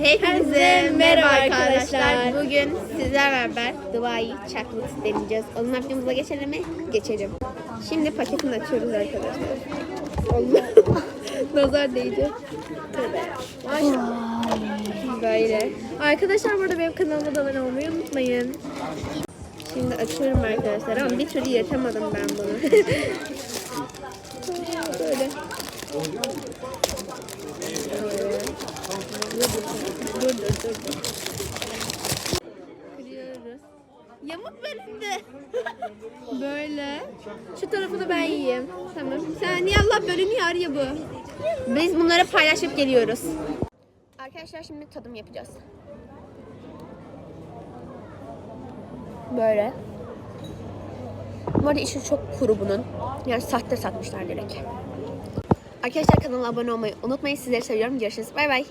Hepinize merhaba arkadaşlar. Bugün sizlerle beraber Dubai Chocolate deneyeceğiz. Onun videomuza geçelim mi? Geçelim. Şimdi paketini açıyoruz arkadaşlar. Allah. Nazar değdi. Böyle. Arkadaşlar burada benim kanalıma da abone olmayı unutmayın. Şimdi açıyorum arkadaşlar ama bir türlü yırtamadım ben bunu. Böyle. Dur dur. Kırıyoruz. Yamuk bölündü. Böyle. Şu tarafını ben yiyeyim. Tamam. Sen niye Allah bölünüyor ya bu. Biz bunları paylaşıp geliyoruz. Arkadaşlar şimdi tadım yapacağız. Böyle. Bu arada içi çok kuru bunun. Yani sahte satmışlar direkt. Arkadaşlar kanala abone olmayı unutmayın. Sizleri seviyorum. Görüşürüz. Bay bay.